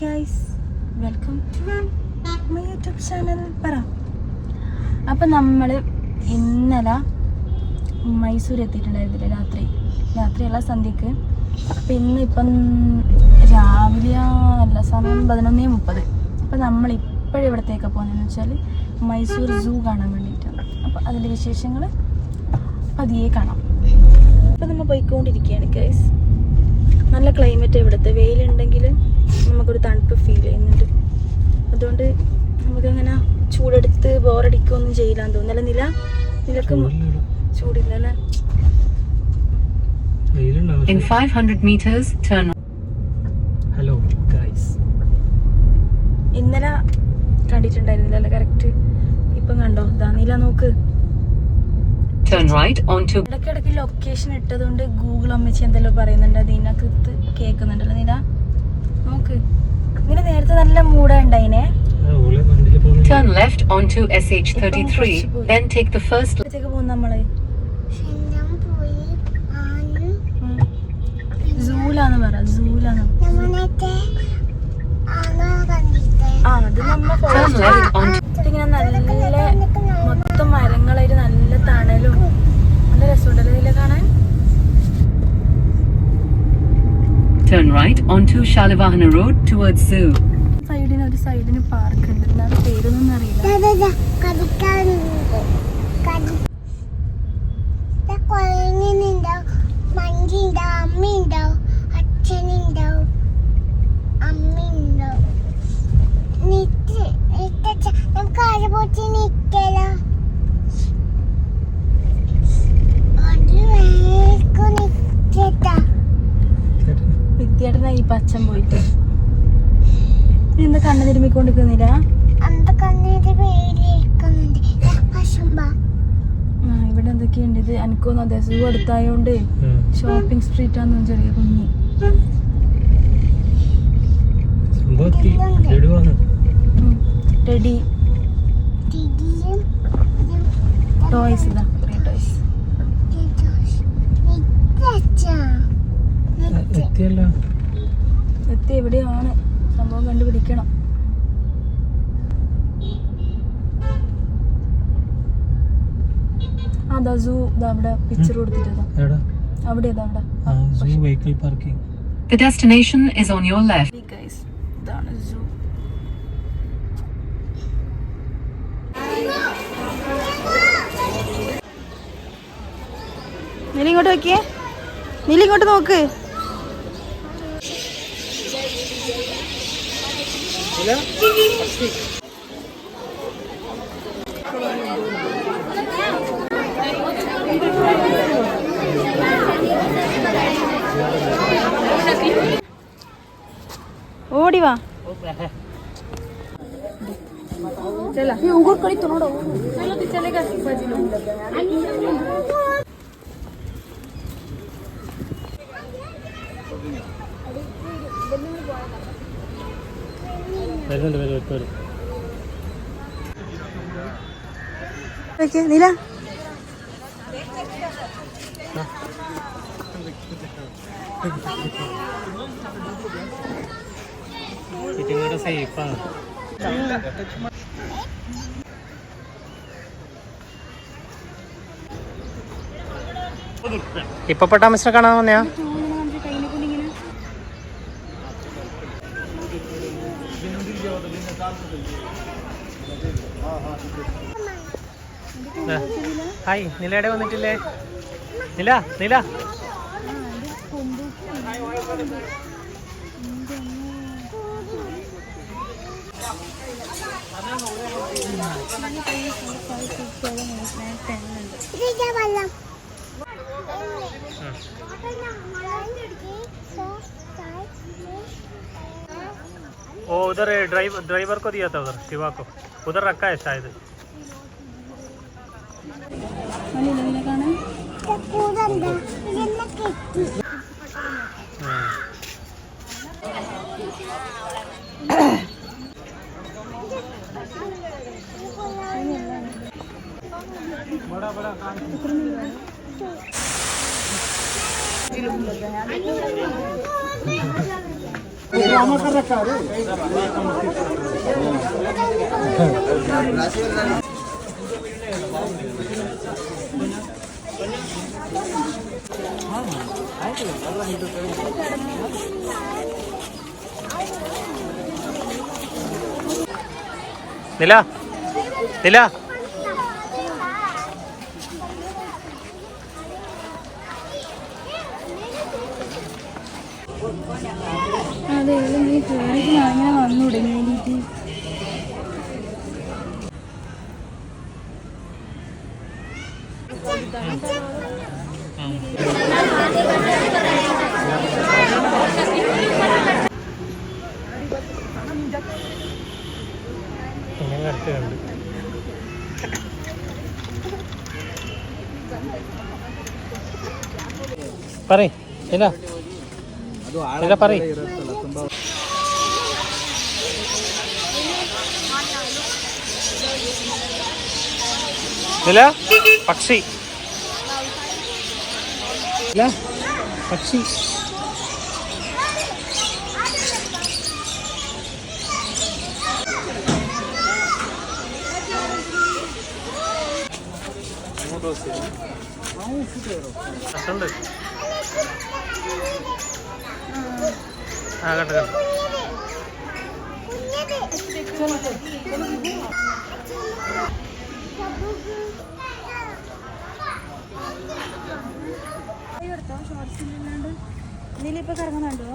Guys welcome to my YouTube channel പറ. അപ്പം നമ്മൾ ഇന്നലെ മൈസൂർ എത്തിയിട്ടുണ്ടായിരുന്നില്ല രാത്രി? രാത്രിയുള്ള സന്ധ്യക്ക്. അപ്പം ഇന്ന് ഇപ്പം രാവിലെ അല്ല സമയം പതിനൊന്നേ മുപ്പത്. അപ്പം നമ്മൾ ഇപ്പോഴും ഇവിടത്തേക്ക് പോകുന്നതെന്ന് വെച്ചാൽ മൈസൂർ സൂ കാണാൻ വേണ്ടിയിട്ടാണ് അപ്പം അതിന്റെ വിശേഷങ്ങൾ പതിയെ കാണാം. അപ്പം നമ്മൾ പോയിക്കൊണ്ടിരിക്കുകയാണ് ഗൈസ് നല്ല ക്ലൈമറ്റ് ഇവിടുത്തെ വെയിലുണ്ടെങ്കിൽ നമുക്കൊരു തണുപ്പ് ഫീൽ ചെയ്യുന്നുണ്ട്. അതുകൊണ്ട് നമുക്കങ്ങനെ ചൂടെടുത്ത് ബോറടിക്കുകയൊന്നും ചെയ്യില്ലാന്ന് തോന്നുന്നില്ല നില? നിലയ്ക്ക് ചൂടില്ല അല്ലേ In 500 meters, turn hello guys ഇന്നലെ കണ്ടിട്ടുണ്ടായിരുന്നില്ല അല്ലേ? കറക്റ്റ് ഇപ്പം കണ്ടോ? ദാനില നില നോക്ക്. ഇടയ്ക്കിടയ്ക്ക് ലൊക്കേഷൻ ഇട്ടതുകൊണ്ട് ഗൂഗിൾ അമ്മച്ചി എന്തെല്ലാം പറയുന്നുണ്ട്. അതിനകത്ത് കേൾക്കുന്നുണ്ടല്ലോ നില. നോക്ക്. ഇങ്ങനെ നേരത്തെ നല്ല മൂടാ ഉണ്ടായിനെ. turn left onto SH33, then take the first സൂലാന്ന് പറ സൂലാന്ന് ഇങ്ങനെ നല്ല മൊത്തം മരങ്ങളായിട്ട് നല്ല തണലും. നല്ല രസമുണ്ടല്ലോ ഇതിലെ കാണാൻ? Turn right onto Shalivahana Road towards zoo. സൈഡിന് ഒരു സൈഡിന് പാർക്ക് ഉണ്ട് എന്താണ് പേരൊന്നും അറിയില്ല ഈ പച്ചൻ പോയിട്ട് എന്താ കണ്ണ് പശുമ്പ. ആ ഇവിടെ എന്തൊക്കെയുണ്ട്? ഇത് എനിക്കൊന്നും അതെ സൂ അടുത്തായോണ്ട് ഷോപ്പിംഗ് സ്ട്രീറ്റ് ആണെന്ന് ചെറിയ കുഞ്ഞി. ടെഡി. ടോയ്സ് ഇതാ ടോയ്സ് എത്തിയല്ല. എത്തി എവിടെയാണ് സംഭവം കണ്ടുപിടിക്കണം. ആ ദാ സൂ അവിടെ പിക്ചർ കൊടുത്തിട്ടതാ. എടാ അവിടെ അവിടെ? Zoo vehicle parking The destination is on your left. guys. ഇതാണ് സൂ നീല ഇങ്ങോട്ട് നോക്കിയേ? നീ ഇങ്ങോട്ട് হ্যালো ಓಡಿ ವಾ चला ये उघड करीत तो नोडो चलो ती चलेगा शिकवाजी लोग വരുന്നുണ്ട് വരും നീല. ഇതും കൂടെ സേഫാണ് ഇപ്പൊ പട്ടാമസിനെ കാണാൻ വന്നയാ? ഹായ് നിലയുടെ വന്നിട്ടില്ലേ? നില നില. വെള്ളം. वो उधर ड्राइवर ड्राइवर को दिया था उधर, शिवा को। उधर रखा है शायद। बड़ा बड़ा काम കൂടണ്ട कर रखा है നില. നില. ഇങ്ങനെ അടുത്ത് കണ്ട് പറയ് നില നില പറയ് നില പക്ഷി നില പക്ഷി ആ ആവശ്യമില്ലാണ്ട് ഇതിലിപ്പോൾ കറങ്ങുന്നുണ്ടോ?